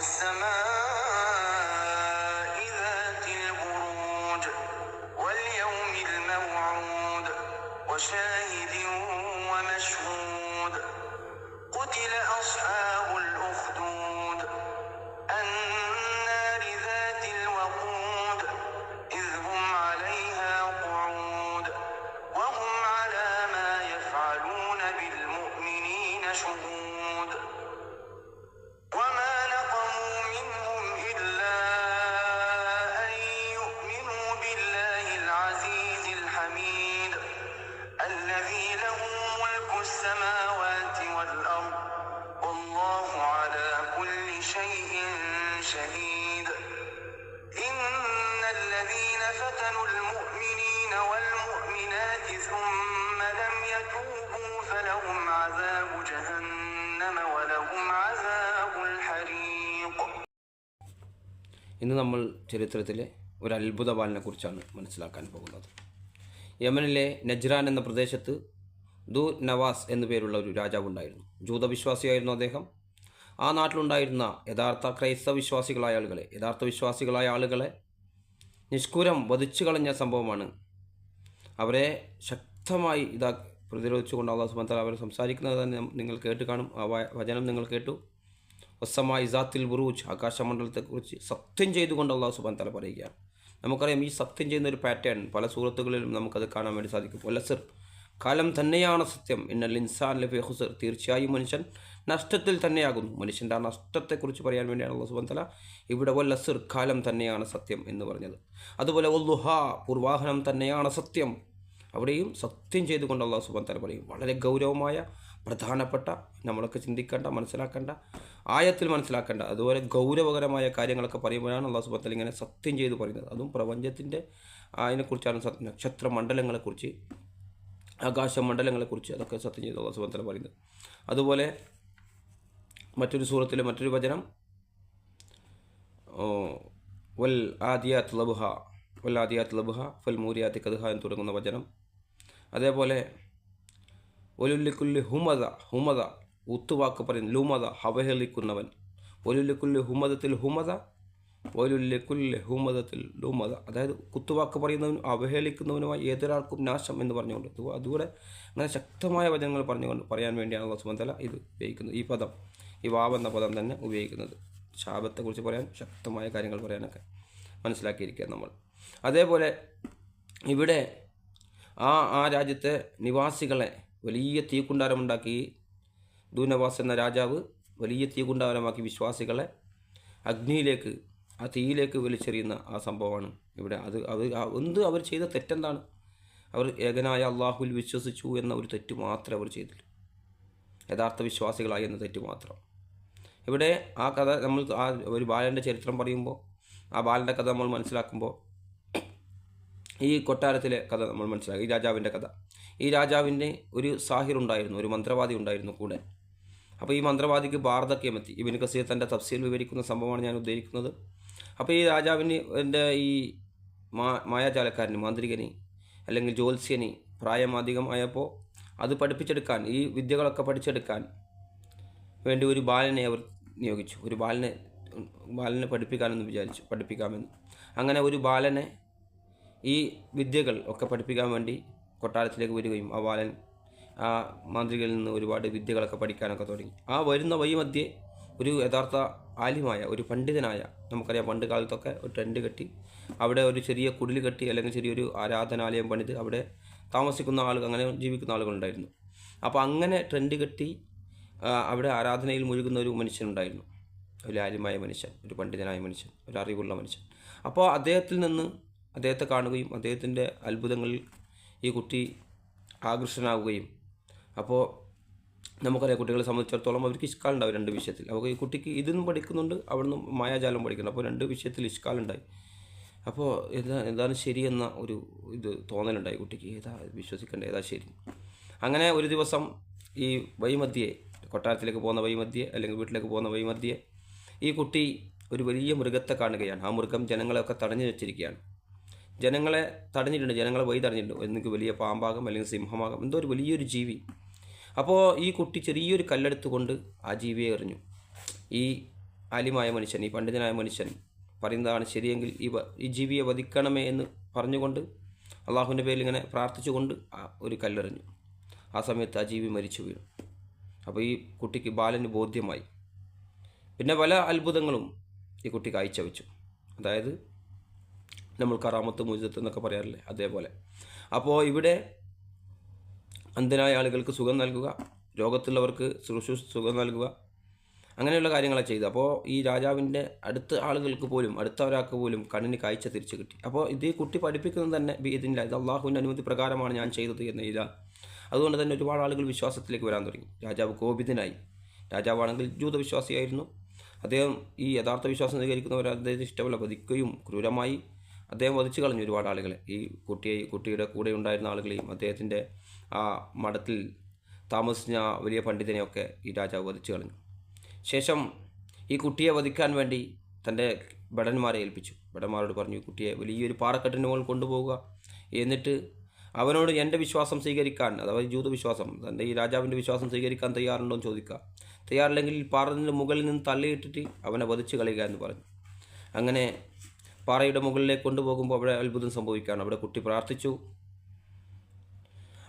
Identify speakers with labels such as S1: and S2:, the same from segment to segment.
S1: والسماء
S2: ഇന്ന് നമ്മൾ ചരിത്രത്തിലെ ഒരു അത്ഭുത ബാലനെക്കുറിച്ചാണ് മനസ്സിലാക്കാൻ പോകുന്നത്. യമനിലെ നജ്രാൻ എന്ന പ്രദേശത്ത് ദു നവാസ് എന്നു പേരുള്ള ഒരു രാജാവുണ്ടായിരുന്നു ജൂതവിശ്വാസിയായിരുന്നു അദ്ദേഹം. ആ നാട്ടിലുണ്ടായിരുന്ന യഥാർത്ഥ ക്രൈസ്തവ വിശ്വാസികളായ ആളുകളെ യഥാർത്ഥ വിശ്വാസികളായ ആളുകളെ നിഷ്കൂരം വധിച്ചു കളഞ്ഞ സംഭവമാണ് അവരെ ശക്തമായി ഇതാ പ്രതിരോധിച്ചുകൊണ്ട് അള്ളാഹു സുബാൻ അവർ സംസാരിക്കുന്നത് തന്നെ നിങ്ങൾ കേട്ട് കാണും. ആ വചനം നിങ്ങൾ കേട്ടു. ഒസമായി ഇസാത്തിൽ ബുറൂജ് ആകാശമണ്ഡലത്തെക്കുറിച്ച് സത്യം ചെയ്തുകൊണ്ട് അള്ളാഹു സുബാൻ തല പറയുകയാണ്. നമുക്കറിയാം ഈ സത്യം ചെയ്യുന്ന ഒരു പാറ്റേൺ പല സൂറത്തുകളിലും നമുക്കത് കാണാൻ വേണ്ടി സാധിക്കും. ഒലസർ കാലം തന്നെയാണ് സത്യം. ഇന്നൽ ഇൻസാൻ ലഫി ഹുസർ തീർച്ചയായും മനുഷ്യൻ നഷ്ടത്തിൽ തന്നെയാകുന്നു. മനുഷ്യന്റെ ആ നഷ്ടത്തെക്കുറിച്ച് പറയാൻ വേണ്ടിയാണ് അള്ളാഹു സുബാൻ തല ഇവിടെ വല്ലസർ കാലം തന്നെയാണ് സത്യം എന്ന് പറഞ്ഞത്. അതുപോലെ ഒല്ലുഹ പൂർവാഹനം തന്നെയാണ് സത്യം. അവിടെയും സത്യം ചെയ്തുകൊണ്ട് അള്ളാഹു സുബാൻ തല പറയും. വളരെ ഗൗരവമായ പ്രധാനപ്പെട്ട നമ്മളൊക്കെ ചിന്തിക്കേണ്ട മനസ്സിലാക്കേണ്ട ആയത്തിൽ മനസ്സിലാക്കേണ്ട അതുപോലെ ഗൗരവകരമായ കാര്യങ്ങളൊക്കെ പറയുമ്പോഴാണ് അള്ളാഹു സുബാൻ ഇങ്ങനെ സത്യം ചെയ്ത് പറയുന്നത്. അതും പ്രപഞ്ചത്തിന്റെ അതിനെക്കുറിച്ചാണ് നക്ഷത്ര മണ്ഡലങ്ങളെക്കുറിച്ച് ആകാശമണ്ഡലങ്ങളെക്കുറിച്ച് അതൊക്കെ സത്യം ചെയ്ത് അള്ളാഹു സുബത്തല തല പറയുന്നത്. അതുപോലെ മറ്റൊരു സൂറത്തിലെ മറ്റൊരു വചനം വൽ ആദിയാത്ത് ലബുഹ വൽ ആദിയാത്ത് ലബുഹ ഫൽ മൂരിയാത്തി കദുഹ എന്ന് തുടങ്ങുന്ന വചനം. അതേപോലെ ഒലുല്ലിക്കുല്ലി ഹുമത ഹുമത ഉത്തുവാക്ക് പറയും ലുമത അവഹേളിക്കുന്നവൻ ഒലുല്ലിക്കുല്ലി ഹുമതത്തിൽ ഹുമത ഒലുല്ലിക്കുല്ലി ഹുമതത്തിൽ ലുമത അതായത് കുത്തുവാക്ക് പറയുന്നവനും അവഹേളിക്കുന്നവനുമായി ഏതൊരാൾക്കും നാശം എന്ന് പറഞ്ഞുകൊണ്ട് അതുകൂടെ അങ്ങനെ ശക്തമായ വചനങ്ങൾ പറഞ്ഞുകൊണ്ട് പറയാൻ വേണ്ടിയാണ് അള്ളാഹു ഇത് ഉപയോഗിക്കുന്നത് ഈ പദം ഈ വാവ് എന്ന പദം തന്നെ ഉപയോഗിക്കുന്നത്. ശാപത്തെക്കുറിച്ച് പറയാൻ ശക്തമായ കാര്യങ്ങൾ പറയാനൊക്കെ മനസ്സിലാക്കിയിരിക്കുക നമ്മൾ. അതേപോലെ ഇവിടെ ആ ആ രാജ്യത്തെ നിവാസികളെ വലിയ തീക്കുണ്ടാരമുണ്ടാക്കി ദൂനവാസ് എന്ന രാജാവ് വലിയ തീകുണ്ടാരമാക്കി വിശ്വാസികളെ അഗ്നിയിലേക്ക് ആ തീയിലേക്ക് വലിച്ചെറിയുന്ന ആ സംഭവമാണ് ഇവിടെ. അത് അവർ എന്ത് അവർ ചെയ്ത തെറ്റെന്താണ്? അവർ ഏകനായ അള്ളാഹുവിൽ വിശ്വസിച്ചു എന്ന ഒരു തെറ്റ് മാത്രമേ അവർ ചെയ്തില്ല. യഥാർത്ഥ വിശ്വാസികളായി എന്ന തെറ്റ് മാത്രം. ഇവിടെ ആ കഥ നമ്മൾ ആ ഒരു ബാലന്റെ ചരിത്രം പറയുമ്പോൾ ആ ബാലന്റെ കഥ നമ്മൾ മനസ്സിലാക്കുമ്പോൾ ഈ കൊട്ടാരത്തിലെ കഥ നമ്മൾ മനസ്സിലാക്കി ഈ രാജാവിന്റെ കഥ. ഈ രാജാവിന്റെ ഒരു സാഹിർ ഉണ്ടായിരുന്നു ഒരു മന്ത്രവാദി ഉണ്ടായിരുന്നു കൂടെ. അപ്പോൾ ഈ മന്ത്രവാദിക്ക് വാർദ്ധക്യം എത്തി. ഇബിൻ കസീർ തന്റെ തഫ്സീൽ വിവരിക്കുന്ന സംഭവമാണ് ഞാൻ ഉദ്ദേശിക്കുന്നത്. അപ്പോൾ ഈ രാജാവിന് എന്റെ ഈ മാ മായാജാലക്കാരന് മാന്ത്രികന് അല്ലെങ്കിൽ ജ്യോത്സ്യന് പ്രായം അധികമായപ്പോൾ അത് പഠിപ്പിച്ചെടുക്കാൻ ഈ വിദ്യകളൊക്കെ പഠിച്ചെടുക്കാൻ വേണ്ടി ഒരു ബാലനെ അവർ നിയോഗിച്ചു. ഒരു ബാലനെ ബാലനെ പഠിപ്പിക്കാമെന്ന് വിചാരിച്ചു പഠിപ്പിക്കാമെന്ന്. അങ്ങനെ ഒരു ബാലനെ ഈ വിദ്യകൾ ഒക്കെ പഠിപ്പിക്കാൻ വേണ്ടി കൊട്ടാരത്തിലേക്ക് വരികയും ആ ബാലൻ ആ മാന്ത്രികയിൽ നിന്ന് ഒരുപാട് വിദ്യകളൊക്കെ പഠിക്കാനൊക്കെ തുടങ്ങി. ആ വരുന്ന വഴി മധ്യേ ഒരു യഥാർത്ഥ ആലിമായ ഒരു പണ്ഡിതനായ നമുക്കറിയാം പണ്ട് കാലത്തൊക്കെ ഒരു ടെന്റ് കെട്ടി അവിടെ ഒരു ചെറിയ കുടിൽ കെട്ടി അല്ലെങ്കിൽ ചെറിയൊരു ആരാധനാലയം പണിത് അവിടെ താമസിക്കുന്ന ആളുകൾ അങ്ങനെ ജീവിക്കുന്ന ആളുകളുണ്ടായിരുന്നു അപ്പോൾ അങ്ങനെ ട്രെൻഡ് കെട്ടി അവിടെ ആരാധനയിൽ മുഴുകുന്ന ഒരു മനുഷ്യനുണ്ടായിരുന്നു ഒരു ആര്യമായ മനുഷ്യൻ ഒരു പണ്ഡിതനായ മനുഷ്യൻ ഒരു അറിവുള്ള മനുഷ്യൻ. അപ്പോൾ അദ്ദേഹത്തിൽ നിന്ന് അദ്ദേഹത്തെ കാണുകയും അദ്ദേഹത്തിന്റെ അത്ഭുതങ്ങളിൽ ഈ കുട്ടി ആകർഷനാവുകയും അപ്പോൾ നമുക്കറിയാം കുട്ടികളെ സംബന്ധിച്ചിടത്തോളം അവർക്ക് ഇഷ്കാലുണ്ടാവും രണ്ട് വിഷയത്തിൽ. അപ്പോൾ ഈ കുട്ടിക്ക് ഇതൊന്നും പഠിക്കുന്നുണ്ട് അവിടുന്ന് മായാജാലം പഠിക്കുന്നുണ്ട് അപ്പോൾ രണ്ട് വിഷയത്തിൽ ഇഷ്കാലുണ്ടായി അപ്പോൾ എന്താ എന്താണ് ശരിയെന്ന ഒരു ഇത് തോന്നലുണ്ടായി കുട്ടിക്ക്. ഏതാ വിശ്വസിക്കേണ്ട ഏതാ ശരി? അങ്ങനെ ഒരു ദിവസം ഈ വൈമധ്യയെ കൊട്ടാരത്തിലേക്ക് പോകുന്ന വൈമധ്യയെ അല്ലെങ്കിൽ വീട്ടിലേക്ക് പോകുന്ന വൈമധ്യയെ ഈ കുട്ടി ഒരു വലിയ മൃഗത്തെ കാണുകയാണ്. ആ മൃഗം ജനങ്ങളെയൊക്കെ തടഞ്ഞു വെച്ചിരിക്കുകയാണ്. ജനങ്ങളെ തടഞ്ഞിട്ടുണ്ട് ജനങ്ങളെ വഴി തടഞ്ഞിട്ടുണ്ട്. എനിക്ക് വലിയ പാമ്പാകും അല്ലെങ്കിൽ സിംഹമാകും. എന്തോ ഒരു വലിയൊരു ജീവി. അപ്പോൾ ഈ കുട്ടി ചെറിയൊരു കല്ലെടുത്ത് കൊണ്ട് ആ ജീവിയെ എറിഞ്ഞു. ഈ അലിമായ മനുഷ്യൻ ഈ പണ്ഡിതനായ മനുഷ്യൻ പറയുന്നതാണ് ശരിയെങ്കിൽ ഈ ഈ ജീവിയെ വധിക്കണമേ എന്ന് പറഞ്ഞുകൊണ്ട് അള്ളാഹുവിന്റെ പേരിൽ ഇങ്ങനെ പ്രാർത്ഥിച്ചുകൊണ്ട് ഒരു കല്ലെറിഞ്ഞു. ആ സമയത്ത് ആ ജീവി മരിച്ചു വീണു. അപ്പോൾ ഈ കുട്ടിക്ക് ബാലന് ബോധ്യമായി. പിന്നെ പല അത്ഭുതങ്ങളും ഈ കുട്ടി കാഴ്ചവെച്ചു. അതായത് നമ്മൾ കറാമത്ത് മുജിദത്ത് എന്നൊക്കെ പറയാറില്ലേ? അതേപോലെ. അപ്പോൾ ഇവിടെ അന്ധനായ ആളുകൾക്ക് സുഖം നൽകുക രോഗത്തുള്ളവർക്ക് ശുശ്രൂഷ സുഖം നൽകുക അങ്ങനെയുള്ള കാര്യങ്ങളാണ് ചെയ്തു അപ്പോൾ ഈ രാജാവിന്റെ അടുത്ത ആളുകൾക്ക് പോലും അടുത്ത ഒരാൾക്ക് പോലും കണ്ണിന് കാഴ്ച തിരിച്ചു കിട്ടി. അപ്പോൾ ഇത് കുട്ടി പഠിപ്പിക്കുന്നത് തന്നെ ഇതിന്റെ ഇത് അള്ളാഹുവിന്റെ അനുമതി പ്രകാരമാണ് ഞാൻ ചെയ്തത് എന്ന് ഇതാണ് അതുകൊണ്ട് തന്നെ ഒരുപാട് ആളുകൾ വിശ്വാസത്തിലേക്ക് വരാൻ തുടങ്ങി. രാജാവ് കോപിതനായി. രാജാവാണെങ്കിൽ ജൂതവിശ്വാസിയായിരുന്നു. അദ്ദേഹം ഈ യഥാർത്ഥ വിശ്വാസം സ്വീകരിക്കുന്നവർ അദ്ദേഹത്തെ ഇഷ്ടമല്ല വധിക്കുകയും ക്രൂരമായി അദ്ദേഹം വധിച്ചു കളഞ്ഞു ഒരുപാട് ആളുകളെ. ഈ കുട്ടിയെ കുട്ടിയുടെ കൂടെ ഉണ്ടായിരുന്ന ആളുകളെയും അദ്ദേഹത്തിന്റെ ആ മഠത്തിൽ താമസിച്ച വലിയ പണ്ഡിതനെയൊക്കെ ഈ രാജാവ് വധിച്ചു കളഞ്ഞു. ശേഷം ഈ കുട്ടിയെ വധിക്കാൻ വേണ്ടി തന്റെ ഭടന്മാരെ ഏൽപ്പിച്ചു. ഭടന്മാരോട് പറഞ്ഞു ഈ കുട്ടിയെ വലിയൊരു പാറക്കെട്ടിന് മുകളിൽ കൊണ്ടുപോവുക. എന്നിട്ട് അവനോട് എന്റെ വിശ്വാസം സ്വീകരിക്കാൻ അഥവാ ജൂത വിശ്വാസം തന്റെ ഈ രാജാവിന്റെ വിശ്വാസം സ്വീകരിക്കാൻ തയ്യാറുണ്ടോ എന്ന് ചോദിക്കുക. തയ്യാറില്ലെങ്കിൽ പാറത്തിന്റെ മുകളിൽ നിന്ന് തള്ളിയിട്ടിട്ട് അവനെ വധിച്ചു കളയുക എന്ന് പറഞ്ഞു. അങ്ങനെ പാറയുടെ മുകളിലേക്ക് കൊണ്ടുപോകുമ്പോൾ അവിടെ അത്ഭുതം സംഭവിക്കുകയാണ്. അവിടെ കുട്ടി പ്രാർത്ഥിച്ചു.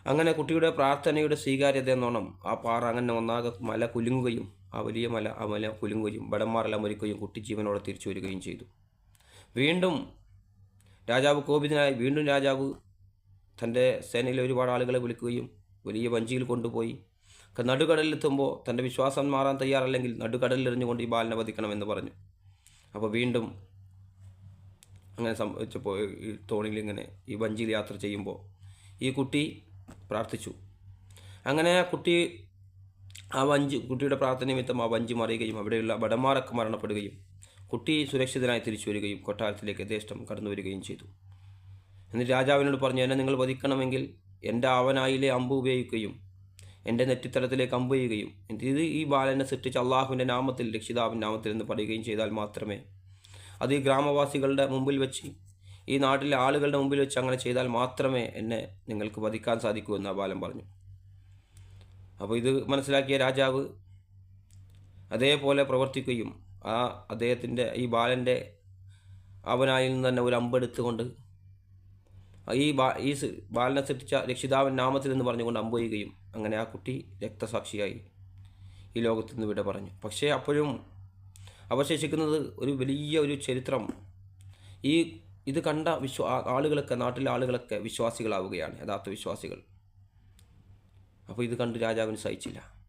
S2: അങ്ങനെ കുട്ടിയുടെ പ്രാർത്ഥനയുടെ സ്വീകാര്യത എന്നോണം ആ പാറ അങ്ങനെ ഒന്നാകെ മല കുലുങ്ങുകയും ആ വലിയ മല ആ മല കുലുങ്ങുകയും ബടന്മാരെല്ലാം മരിക്കുകയും കുട്ടി ജീവനോടെ തിരിച്ചു വരികയും ചെയ്തു. വീണ്ടും രാജാവ് കോപിതനായി വീണ്ടും രാജാവ് തന്റെ സേനയിലെ ഒരുപാട് ആളുകളെ വിളിക്കുകയും വലിയ വഞ്ചിയിൽ കൊണ്ടുപോയി. നടുകടലിലെത്തുമ്പോൾ തന്റെ വിശ്വാസം മാറാൻ തയ്യാറല്ലെങ്കിൽ നടുകടലിൽ എറിഞ്ഞുകൊണ്ട് ഈ ബാലനെ വധിക്കണമെന്ന് പറഞ്ഞു. അപ്പോൾ വീണ്ടും അങ്ങനെ സംഭവിച്ചപ്പോൾ ഈ തോണിയിൽ ഇങ്ങനെ ഈ വഞ്ചിയിൽ യാത്ര ചെയ്യുമ്പോൾ ഈ കുട്ടി പ്രാർത്ഥിച്ചു. അങ്ങനെ ആ കുട്ടി ആ വഞ്ചി കുട്ടിയുടെ പ്രാർത്ഥന നിമിത്തം ആ വഞ്ചി മറിയുകയും അവിടെയുള്ള ഭടന്മാരൊക്കെ മരണപ്പെടുകയും കുട്ടി സുരക്ഷിതനായി തിരിച്ചു വരികയും കൊട്ടാരത്തിലേക്ക് യഥേഷ്ടം കടന്നു വരികയും ചെയ്തു. എന്നിട്ട് രാജാവിനോട് പറഞ്ഞു എന്നെ നിങ്ങൾ വധിക്കണമെങ്കിൽ എന്റെ ആവനായിലെ അമ്പ് ഉപയോഗിക്കുകയും എന്റെ നെറ്റിത്തലത്തിലേക്ക് അമ്പ് ചെയ്യുകയും ഇത് ഈ ബാലനെ സൃഷ്ടിച്ച അള്ളാഹുവിന്റെ നാമത്തിൽ രക്ഷിതാവിന്റെ നാമത്തിൽ എന്ന് പറയുകയും ചെയ്താൽ മാത്രമേ അത് ഈ ഗ്രാമവാസികളുടെ മുമ്പിൽ വെച്ച് ഈ നാട്ടിലെ ആളുകളുടെ മുമ്പിൽ വെച്ച് അങ്ങനെ ചെയ്താൽ മാത്രമേ എന്നെ നിങ്ങൾക്ക് വധിക്കാൻ സാധിക്കൂ എന്ന് ബാലൻ പറഞ്ഞു. അപ്പോൾ ഇത് മനസ്സിലാക്കിയ രാജാവ് അതേപോലെ പ്രവർത്തിക്കുകയും ആ അദ്ദേഹത്തിന്റെ ഈ ബാലന്റെ അവനായിൽ നിന്ന് തന്നെ ഒരു അമ്പെടുത്തുകൊണ്ട് ഈ ബാ ഈ ബാലനെ സൃഷ്ടിച്ച രക്ഷിതാവൻ നാമത്തിൽ എന്ന് പറഞ്ഞുകൊണ്ട് അമ്പ് ചെയ്യുകയും അങ്ങനെ ആ കുട്ടി രക്തസാക്ഷിയായി ഈ ലോകത്തു നിന്ന് വിട പറഞ്ഞു. പക്ഷേ അപ്പോഴും അവശേഷിക്കുന്നത് ഒരു വലിയ ഒരു ചരിത്രം. ഈ ഇത് കണ്ട വിശ്വാ ആളുകളൊക്കെ നാട്ടിലെ ആളുകളൊക്കെ വിശ്വാസികളാവുകയാണ് യഥാർത്ഥ വിശ്വാസികൾ. അപ്പോൾ ഇത് കണ്ട് രാജാവിന് സഹിച്ചില്ല.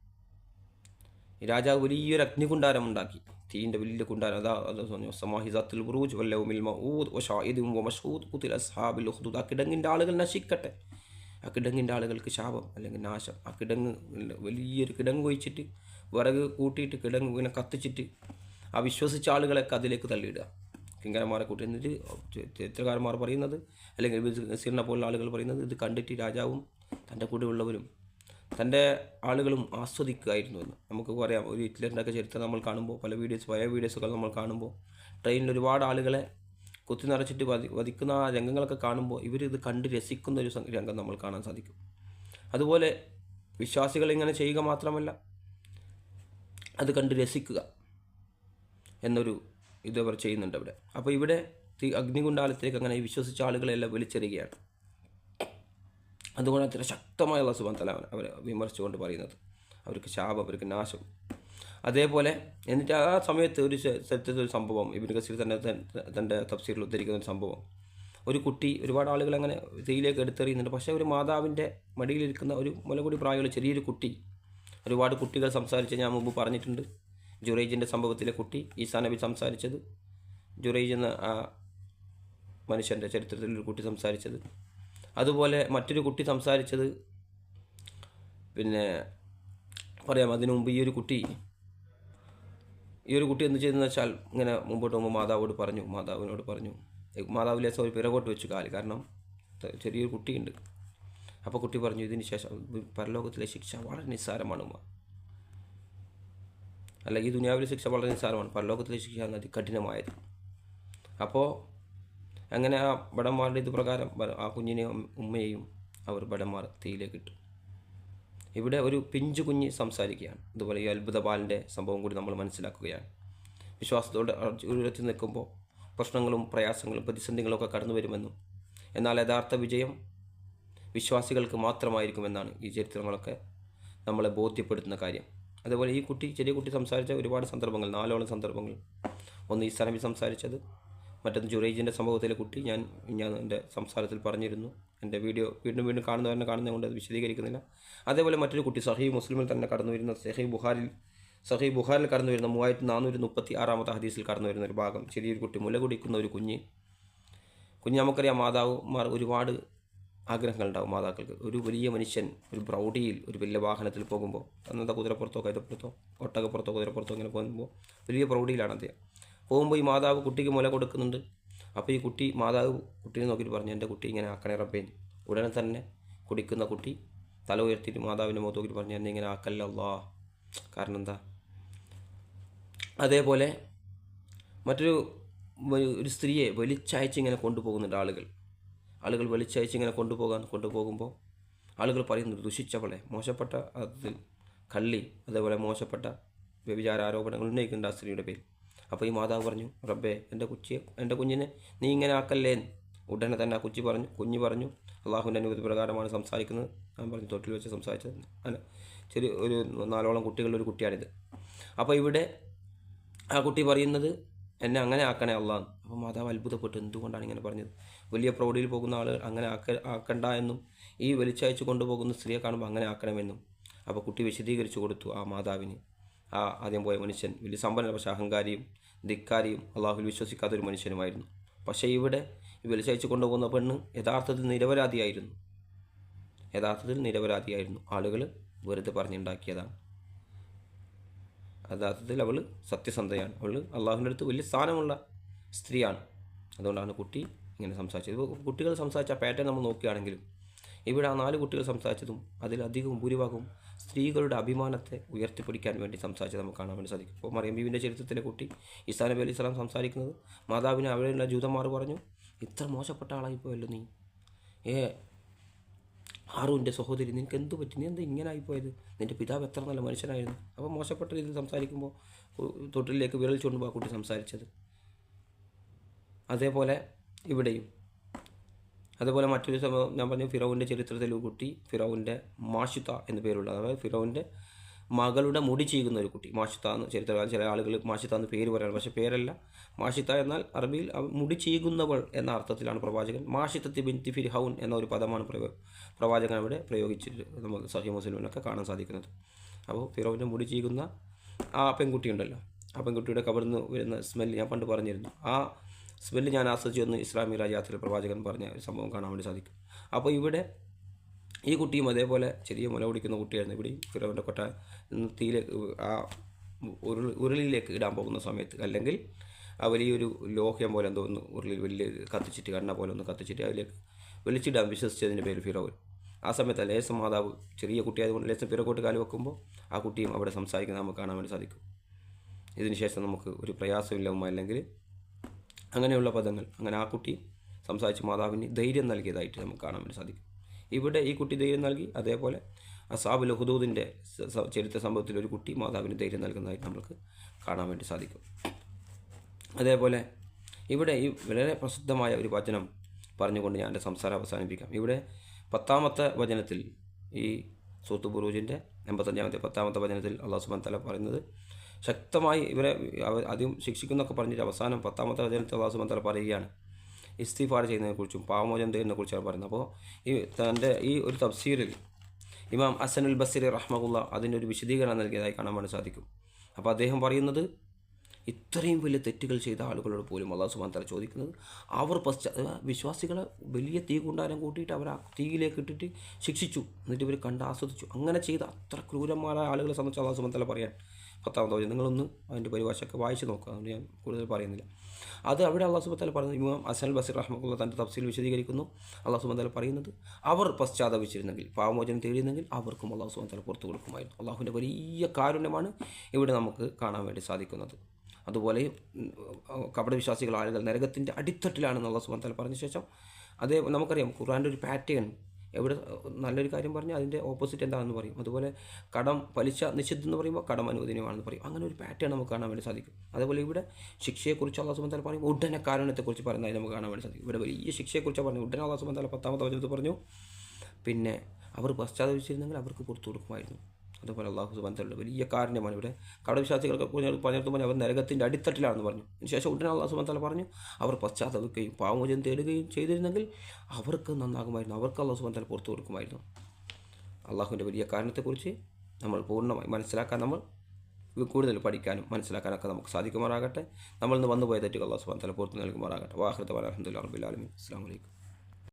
S2: രാജാവ് വലിയൊരു അഗ്നികുണ്ടാരം ഉണ്ടാക്കി. തീന്റെ വലിയ കുണ്ടാരം അതാ അത് സമാഹിസത്തിൽ ബുറൂജ് വല്ലവുമിൽ മഊദ് വഷായിദും വമഷൂദ് കുത്തിൽ അസ്ഹാബിൽ ഉഖ്ദുദ് ആ കിടങ്ങിന്റെ ആളുകൾ നശിക്കട്ടെ. ആ കിടങ്ങിന്റെ ആളുകൾക്ക് ശാപം അല്ലെങ്കിൽ നാശം. ആ കിടങ്ങ് വലിയൊരു കിടങ്ങ് ഒഴിച്ചിട്ട് വിറക് കൂട്ടിയിട്ട് കിടങ്ങ് ഇങ്ങനെ കത്തിച്ചിട്ട് ആ വിശ്വസിച്ച ആളുകളൊക്കെ അതിലേക്ക് തള്ളിയിടുക. കിങ്കരന്മാരെ കൂട്ടി എന്നിട്ട് ചരിത്രകാരന്മാർ പറയുന്നത് അല്ലെങ്കിൽ നസീറിനെ പോലുള്ള ആളുകൾ പറയുന്നത് ഇത് കണ്ടിട്ട് രാജാവും തന്റെ കൂടെ ഉള്ളവരും തന്റെ ആളുകളും ആസ്വദിക്കുകയായിരുന്നു എന്ന്. നമുക്ക് പറയാം ഒരു ഹിറ്റ്ലറിന്റെ ഒക്കെ ചരിത്രം നമ്മൾ കാണുമ്പോൾ പല വീഡിയോസ് പഴയ വീഡിയോസുകൾ നമ്മൾ കാണുമ്പോൾ ട്രെയിനിൽ ഒരുപാട് ആളുകളെ കുത്തി നിറച്ചിട്ട് വധി വധിക്കുന്ന ആ രംഗങ്ങളൊക്കെ കാണുമ്പോൾ ഇവർ ഇത് കണ്ട് രസിക്കുന്ന ഒരു രംഗം നമ്മൾ കാണാൻ സാധിക്കും. അതുപോലെ വിശ്വാസികൾ ഇങ്ങനെ ചെയ്യുക മാത്രമല്ല അത് കണ്ട് രസിക്കുക. എന്നൊരു ഇത് അവർ ചെയ്യുന്നുണ്ട് അവിടെ. അപ്പോൾ ഇവിടെ അഗ്നികുണ്ടാലത്തിലേക്ക് അങ്ങനെ വിശ്വസിച്ച ആളുകളെല്ലാം വലിച്ചെറിയുകയാണ് അതുകൊണ്ട് അത്ര ശക്തമായ സുബന്ധല അവരെ വിമർശിച്ചുകൊണ്ട് പറയുന്നത്. അവർക്ക് ശാപം അവർക്ക് നാശം. അതേപോലെ എന്നിട്ട് ആ സമയത്ത് ഒരു സ്ഥലത്തെ ഒരു സംഭവം ഇബിൻ കസീർ തന്നെ തന്റെ തഫ്സീറിൽ ഉദ്ധരിക്കുന്ന ഒരു സംഭവം. ഒരു കുട്ടി ഒരുപാട് ആളുകൾ അങ്ങനെ തീയിലേക്ക് എടുത്തെറിയുന്നുണ്ട്. പക്ഷേ ഒരു മാതാവിന്റെ മടിയിലിരിക്കുന്ന ഒരു മുലകുടി പ്രായമുള്ള ചെറിയൊരു കുട്ടി ഒരുപാട് കുട്ടികൾ സംസാരിച്ച് ഞാൻ മുമ്പ് പറഞ്ഞിട്ടുണ്ട്. ജുറൈജിന്റെ സംഭവത്തിലെ കുട്ടി ഈസാ നബി സംസാരിച്ചത്. ജുറൈജ് എന്ന ആ മനുഷ്യന്റെ ചരിത്രത്തിൽ ഒരു കുട്ടി സംസാരിച്ചത്. അതുപോലെ മറ്റൊരു കുട്ടി സംസാരിച്ചത് പിന്നെ പറയാം അതിനു മുമ്പ് ഈ ഒരു കുട്ടി ഈ ഒരു കുട്ടി എന്ത് ചെയ്തെന്ന് വെച്ചാൽ ഇങ്ങനെ മുമ്പോട്ട് പോകുമ്പോൾ മാതാവോട് പറഞ്ഞു മാതാവിനോട് പറഞ്ഞു ഏ, മാതാവ് ലേസം ഒരു പിറകോട്ട് വെച്ചു കാൽ. കാരണം ചെറിയൊരു കുട്ടിയുണ്ട്. അപ്പോൾ കുട്ടി പറഞ്ഞു ഇതിന് ശേഷം പരലോകത്തിലെ ശിക്ഷ വളരെ നിസ്സാരമാണ് ഉമ്മ. അല്ല ഈ ദുനിയാവിലെ ശിക്ഷ വളരെ നിസ്സാരമാണ്. പരലോകത്തിലെ ശിക്ഷ എന്നത് കഠിനമായത് അപ്പോൾ അങ്ങനെ ആ ഭടന്മാരുടെ ഇത് പ്രകാരം ആ കുഞ്ഞിനെയും ഉമ്മയെയും അവർ ഭടന്മാർ തീയിലേക്ക് ഇട്ടു. ഇവിടെ ഒരു പിഞ്ചു കുഞ്ഞ് സംസാരിക്കുകയാണ്. അതുപോലെ ഈ അത്ഭുത ബാലിന്റെ സംഭവം കൂടി നമ്മൾ മനസ്സിലാക്കുകയാണ്. വിശ്വാസത്തോടെ ഉയർത്തി നിൽക്കുമ്പോൾ പ്രശ്നങ്ങളും പ്രയാസങ്ങളും പ്രതിസന്ധികളൊക്കെ കടന്നു വരുമെന്നും എന്നാൽ യഥാർത്ഥ വിജയം വിശ്വാസികൾക്ക് മാത്രമായിരിക്കുമെന്നാണ് ഈ ചരിത്രങ്ങളൊക്കെ നമ്മളെ ബോധ്യപ്പെടുത്തുന്ന കാര്യം. അതുപോലെ ഈ കുട്ടി ചെറിയ കുട്ടി സംസാരിച്ച ഒരുപാട് സന്ദർഭങ്ങൾ നാലോളം സന്ദർഭങ്ങൾ. ഒന്ന് ഈ സ്ഥലം സംസാരിച്ചത് മറ്റൊന്ന് ജുറേജിന്റെ സംഭവത്തിലെ കുട്ടി. ഞാൻ ഞാൻ എന്റെ സംസാരത്തിൽ പറഞ്ഞിരുന്നു. എന്റെ വീഡിയോ വീണ്ടും വീണ്ടും കാണുന്നവരെ കാണുന്നതുകൊണ്ട് അത് വിശദീകരിക്കുന്നില്ല. അതേപോലെ മറ്റൊരു കുട്ടി സഹീ മുസ്ലിമിൽ തന്നെ കടന്നു വരുന്ന സഹീ ബുഹാരിൽ സഹീ ബുഹാരിൽ കടന്നു വരുന്ന മൂവായിരത്തി നാനൂറ്റി മുപ്പത്തി ആറാമത്തെ ഹദീസിൽ കടന്നു വരുന്ന ഒരു ഭാഗം. ചെറിയൊരു കുട്ടി മുല കുടിക്കുന്ന ഒരു കുഞ്ഞ്. കുഞ്ഞ് നമുക്കറിയാം മാതാവുമാർ ഒരുപാട് ആഗ്രഹങ്ങളുണ്ടാവും മാതാക്കൾക്ക്. ഒരു വലിയ മനുഷ്യൻ ഒരു ബ്രൗഡിയിൽ ഒരു വലിയ വാഹനത്തിൽ പോകുമ്പോൾ അന്നത്തെ കുതിരപ്പുറത്തോ കൈതപ്പുറത്തോ ഒട്ടകപ്പുറത്തോ കുതിരപ്പുറത്തോ ഇങ്ങനെ പോകുമ്പോൾ വലിയ പ്രൗഢിയിലാണ് അദ്ദേഹം. പോകുമ്പോൾ ഈ മാതാവ് കുട്ടിക്ക് മുല കൊടുക്കുന്നുണ്ട്. അപ്പോൾ ഈ കുട്ടി മാതാവ് കുട്ടീനെ നോക്കിയിട്ട് പറഞ്ഞു എന്റെ കുട്ടി ഇങ്ങനെ ആക്കണേ റബ്ബേ. ഉടനെ തന്നെ കുടിക്കുന്ന കുട്ടി തല ഉയർത്തിയിട്ട് മാതാവിന്റെ മുഖത്ത് നോക്കിയിട്ട് പറഞ്ഞു എന്നെ ഇങ്ങനെ ആക്കല്ലല്ലാ കാരണം എന്താ? അതേപോലെ മറ്റൊരു ഒരു സ്ത്രീയെ വലിച്ചയച്ച് ഇങ്ങനെ കൊണ്ടുപോകുന്നുണ്ട് ആളുകൾ. ആളുകൾ വലിച്ചയച്ച് ഇങ്ങനെ കൊണ്ടുപോകാൻ കൊണ്ടുപോകുമ്പോൾ ആളുകൾ പറയുന്നത് ദുഷിച്ചവളെ മോശപ്പെട്ട അതിൽ കള്ളി അതേപോലെ മോശപ്പെട്ട വ്യഭിചാര ആരോപണങ്ങൾ ഉന്നയിക്കുന്നുണ്ട് ആ സ്ത്രീയുടെ പേര് അപ്പോൾ ഈ മാതാവ് പറഞ്ഞു റബ്ബേ എന്റെ കുച്ചിയെ എന്റെ കുഞ്ഞിനെ നീ ഇങ്ങനെ ആക്കല്ലേ? ഉടനെ തന്നെ ആ കുച്ചി പറഞ്ഞു കുഞ്ഞ് പറഞ്ഞു അള്ളാഹുവിന്റെ അനുമതി പ്രകാരമാണ് സംസാരിക്കുന്നത്. ഞാൻ പറഞ്ഞു തൊട്ടിൽ വെച്ച് സംസാരിച്ചത്. അല്ല ചെറിയ ഒരു നാലോളം കുട്ടികളുടെ ഒരു കുട്ടിയാണിത്. അപ്പോൾ ഇവിടെ ആ കുട്ടി പറയുന്നത് എന്നെ അങ്ങനെ ആക്കണേ അള്ളാഹ്. അപ്പോൾ മാതാവ് അത്ഭുതപ്പെട്ടു എന്തുകൊണ്ടാണ് ഇങ്ങനെ പറഞ്ഞത്? വലിയ പ്രൗഢിയിൽ പോകുന്ന ആളുകൾ അങ്ങനെ ആക്ക ആക്കണ്ട എന്നും ഈ വലിച്ചയച്ച് കൊണ്ടുപോകുന്ന സ്ത്രീയെ കാണുമ്പോൾ അങ്ങനെ ആക്കണമെന്നും അപ്പോൾ കുട്ടി വിശദീകരിച്ചു കൊടുത്തു ആ മാതാവിന്. ആ ആദ്യം പോയ മനുഷ്യൻ വലിയ സമ്പന്ന പക്ഷേ അഹങ്കാരിയും ധിക്കാരിയും അള്ളാഹുൽ വിശ്വസിക്കാത്ത ഒരു മനുഷ്യനുമായിരുന്നു. പക്ഷേ ഇവിടെ വലിച്ചയച്ച് കൊണ്ടുപോകുന്ന പെണ്ണ് യഥാർത്ഥത്തിൽ നിരപരാധിയായിരുന്നു. യഥാർത്ഥത്തിൽ നിരപരാധിയായിരുന്നു. ആളുകൾ വെറുതെ പറഞ്ഞുണ്ടാക്കിയതാണ്. യഥാർത്ഥത്തിൽ അവൾ സത്യസന്ധയാണ്. അവൾ അള്ളാഹുവിന്റെ അടുത്ത് വലിയ സ്ഥാനമുള്ള സ്ത്രീയാണ്. അതുകൊണ്ടാണ് കുട്ടി ഇങ്ങനെ സംസാരിച്ചത്. ഇപ്പോൾ കുട്ടികൾ സംസാരിച്ച പാറ്റേൺ നമ്മൾ നോക്കുകയാണെങ്കിലും ഇവിടെ ആ നാല് കുട്ടികൾ സംസാരിച്ചതും അതിലധികവും ഭൂരിഭാഗവും സ്ത്രീകളുടെ അഭിമാനത്തെ ഉയർത്തിപ്പിടിക്കാൻ വേണ്ടി സംസാരിച്ചത് നമുക്ക് കാണാൻ വേണ്ടി സാധിക്കും. ഇപ്പോൾ മറിയം ബീവിന്റെ ചരിത്രത്തിലെ കുട്ടി ഈസാ നബി അലി ഇസ്ലാം സംസാരിക്കുന്നത് മാതാവിനെ അവിടെയുള്ള ജൂതന്മാർ പറഞ്ഞു ഇത്ര മോശപ്പെട്ട ആളായിപ്പോയല്ലോ നീ. ഏ ആറുവിന്റെ സഹോദരി നിനക്ക് എന്ത് പറ്റി? നീ എന്താ ഇങ്ങനെ ആയിപ്പോയത്? നിന്റെ പിതാവ് എത്ര നല്ല മനുഷ്യനായിരുന്നു. അപ്പോൾ മോശപ്പെട്ട രീതിയിൽ സംസാരിക്കുമ്പോൾ തൊട്ടിലേക്ക് വിരൽ ചൂണ്ടുമ്പോൾ ആ കുട്ടി സംസാരിച്ചത്. അതേപോലെ ഇവിടെയും. അതുപോലെ മറ്റൊരു സംഭവം ഞാൻ പറഞ്ഞു ഫിറോവിന്റെ ചരിത്രത്തിൽ ഒരു കുട്ടി ഫിറോവിന്റെ മാഷിത്ത എന്ന പേരുള്ള അതായത് ഫിറോവിന്റെ മകളുടെ മുടി ചീകുന്ന ഒരു കുട്ടി. മാഷിത്ത എന്ന് ചരിത്രകാലം ചില ആളുകൾ മാഷിത്ത എന്ന് പേര് പറയാറ് പക്ഷേ പേരല്ല. മാഷിത്ത എന്നാൽ അറബിയിൽ മുടി ചീകുന്നവൾ എന്ന അർത്ഥത്തിലാണ് പ്രവാചകൻ. മാഷിത്തത്തി ബിൻ തിഫിർ ഹൗൻ എന്ന ഒരു പദമാണ് പ്രയോ പ്രവാചകൻ അവിടെ പ്രയോഗിച്ചിട്ട് നമുക്ക് സഹി മുസ്ലിമിനൊക്കെ കാണാൻ സാധിക്കുന്നത്. അപ്പോൾ ഫിറോവിന്റെ മുടി ചീകുന്ന ആ പെൺകുട്ടിയുണ്ടല്ലോ. ആ പെൺകുട്ടിയുടെ കവർന്ന് വരുന്ന സ്മെല്ല് ഞാൻ പണ്ട് പറഞ്ഞിരുന്നു. ആ സ്മെല്ല് ഞാൻ ആസ്വദിച്ചു എന്ന് ഇസ്ലാമിക രാജ്യത്തിലെ പ്രവാചകൻ പറഞ്ഞ ഒരു സംഭവം കാണാൻ വേണ്ടി സാധിക്കും. അപ്പോൾ ഇവിടെ ഈ കുട്ടിയും അതേപോലെ ചെറിയ മുല കുടിക്കുന്ന കുട്ടിയായിരുന്നു. ഇവിടെയും ഫിറോവിന്റെ കൊട്ട തീയിലേക്ക് ആ ഉരുളിയിലേക്ക് ഇടാൻ പോകുന്ന സമയത്ത് അല്ലെങ്കിൽ ആ വലിയൊരു ലോഹ്യം പോലെ എന്തോ ഒന്ന് ഉരുളിൽ വലിയ കത്തിച്ചിട്ട് കണ്ണ പോലെ ഒന്ന് കത്തിച്ചിട്ട് അതിലേക്ക് വലിച്ചിടാൻ വിശ്വസിച്ചതിന്റെ പേര് ഫിറോവൻ ആ സമയത്ത് ലേസം മാതാവ് ചെറിയ കുട്ടിയായതുകൊണ്ട് ലേസം പിറകോട്ട് കാലി വെക്കുമ്പോൾ ആ കുട്ടിയും അവിടെ സംസാരിക്കുന്നത് നമുക്ക് കാണാൻ വേണ്ടി സാധിക്കും. ഇതിനുശേഷം നമുക്ക് ഒരു പ്രയാസമില്ല അല്ലെങ്കിൽ അങ്ങനെയുള്ള പദങ്ങൾ അങ്ങനെ ആ കുട്ടി സംസാരിച്ച് മാതാവിന് ധൈര്യം നൽകിയതായിട്ട് നമുക്ക് കാണാൻ വേണ്ടി സാധിക്കും. ഇവിടെ ഈ കുട്ടി ധൈര്യം നൽകി അതേപോലെ അസാബുൽ ഹുദൂദിന്റെ ചരിത്ര സംഭവത്തിൽ ഒരു കുട്ടി മാതാവിന് ധൈര്യം നൽകുന്നതായിട്ട് നമുക്ക് കാണാൻ വേണ്ടി സാധിക്കും. അതേപോലെ ഇവിടെ ഈ വളരെ പ്രസിദ്ധമായ ഒരു വചനം പറഞ്ഞുകൊണ്ട് ഞാൻ എന്റെ സംസാരം അവസാനിപ്പിക്കാം. ഇവിടെ പത്താമത്തെ വചനത്തിൽ ഈ സൂത്ത് ബുറൂജിന്റെ എൺപത്തഞ്ചാമത്തെ പത്താമത്തെ വചനത്തിൽ അള്ളാഹു സുബാൻ തല പറയുന്നത് ശക്തമായി ഇവരെ ആദ്യം ശിക്ഷിക്കുന്നൊക്കെ പറഞ്ഞിട്ട് അവസാനം പത്താമത്തെ വചനത്തിൽ അള്ളാഹു തല പറയുകയാണ്. ഇസ്തിഫാർ ചെയ്യുന്നതിനെക്കുറിച്ചും പാവമോചനം കുറിച്ചാണ് പറയുന്നത്. അപ്പോൾ ഈ തന്റെ ഈ ഒരു തഫ്സീറിൽ ഇമാം അസനുൽ ബസീർ റഹ്മുള്ള അതിന്റെ ഒരു വിശദീകരണം നൽകിയതായി കാണാൻ വേണ്ടി സാധിക്കും. അപ്പോൾ അദ്ദേഹം പറയുന്നത് ഇത്രയും വലിയ തെറ്റുകൾ ചെയ്ത ആളുകളോട് പോലും അള്ളാഹു സുബാൻ തല ചോദിക്കുന്നത് അവർ പശ്ചാ വിശ്വാസികളെ വലിയ തീ കൊണ്ടാരം കൂട്ടിയിട്ട് അവർ ആ തീയിലേക്ക് ഇട്ടിട്ട് ശിക്ഷിച്ചു. എന്നിട്ട് ഇവർ കണ്ട് ആസ്വദിച്ചു. അങ്ങനെ ചെയ്ത അത്ര ക്രൂരന്മാരായ ആളുകളെ സംബന്ധിച്ച് അള്ളാഹു സുബാൻ പറയാൻ പത്താമത്തെ വചനം. നിങ്ങളൊന്ന് അതിന്റെ പരിഭാഷയൊക്കെ വായിച്ച് നോക്കുക. അതുകൊണ്ട് ഞാൻ കൂടുതൽ പറയുന്നില്ല. അത് അവിടെ അള്ളാഹു സുബാൻ തല പറയുന്നത് ഇമാം അസൽ ബസീർ റഹ്മുള്ള തന്റെ തഫ്സീൽ വിശദീകരിക്കുന്നു. അള്ളാഹു സുബാൻ തല പറയുന്നത് അവർ പശ്ചാത്തപിച്ചിരുന്നെങ്കിൽ പാവമോചനം തേടിയിരുന്നെങ്കിൽ അവർക്കും അള്ളാഹു സുബാൻ തല പുറത്തു കൊടുക്കുമായിരുന്നു. അള്ളാഹുവിന്റെ വലിയ കാരുണ്യമാണ് ഇവിടെ നമുക്ക് കാണാൻ വേണ്ടി സാധിക്കുന്നത്. അതുപോലെ കപടവിശ്വാസികൾ കപട വിശ്വാസികൾ ആളുകൾ നരകത്തിന്റെ അടിത്തട്ടിലാണെന്ന് അള്ളാഹു സുബാൻ തല പറഞ്ഞ ശേഷം അതേ നമുക്കറിയാം ഖുർആന്റെ ഒരു പാറ്റേൺ എവിടെ നല്ലൊരു കാര്യം പറഞ്ഞാൽ അതിന്റെ ഓപ്പോസിറ്റ് എന്താണെന്ന് പറയും. അതുപോലെ കടം പലിശ നിഷിദ്ധം എന്ന് പറയുമ്പോൾ കടം അനുവദനീയമാണെന്ന് പറയും. അങ്ങനെ ഒരു പാറ്റേൺ നമുക്ക് കാണാൻ വേണ്ടി സാധിക്കും. അതുപോലെ ഇവിടെ ശിക്ഷയെക്കുറിച്ച് അള്ളാഹു താല പറയും ഉടനെ കാരണത്തെക്കുറിച്ച് പറയുന്നതായി നമുക്ക് കാണാൻ വേണ്ടി സാധിക്കും. ഇവിടെ വലിയ ശിക്ഷയെക്കുറിച്ച് പറഞ്ഞു ഉടനെ അള്ളാഹു താല പത്താമത്തെ വചനത്തിൽ പറഞ്ഞു പിന്നെ അവർ പശ്ചാത്തപിച്ചിരുന്നെങ്കിൽ അവർക്ക് കൊടുത്തു കൊടുക്കുമായിരുന്നു. അതുപോലെ അള്ളാഹു സുബാൻ തല്ല വലിയ കാരണമാണ് ഇവിടെ. കടവിശ്വാസികൾക്ക് പറഞ്ഞിടത്ത് പറഞ്ഞു അവർ നരകത്തിന്റെ അടിത്തട്ടിലാണെന്ന് പറഞ്ഞു. അതിനുശേഷം ഉടനെ അള്ളാഹു സുബാൻ തല പറഞ്ഞു അവർ പശ്ചാത്തപിക്കുകയും പാമോചനം തേടുകയും ചെയ്തിരുന്നെങ്കിൽ അവർക്ക് നന്നാകുമായിരുന്നു. അവർക്ക് അള്ളാഹു സുബാൻ തല പുറത്തു കൊടുക്കുമായിരുന്നു. അള്ളാഹുവിന്റെ വലിയ കാരണത്തെക്കുറിച്ച് നമ്മൾ പൂർണമായി മനസ്സിലാക്കാൻ നമ്മൾ കൂടുതൽ പഠിക്കാനും മനസ്സിലാക്കാനൊക്കെ നമുക്ക് സാധിക്കുമാറാകട്ടെ. നമ്മൾ ഇന്ന് വന്നു പോയ തെറ്റുകൾ അള്ളാഹു സുബാൻ തല പുറത്ത് നൽകുമാറാകട്ടെ. വാഹൃത അലഹമുല്ലാ റബിലാലമി അസ്സാം വലൈക്കും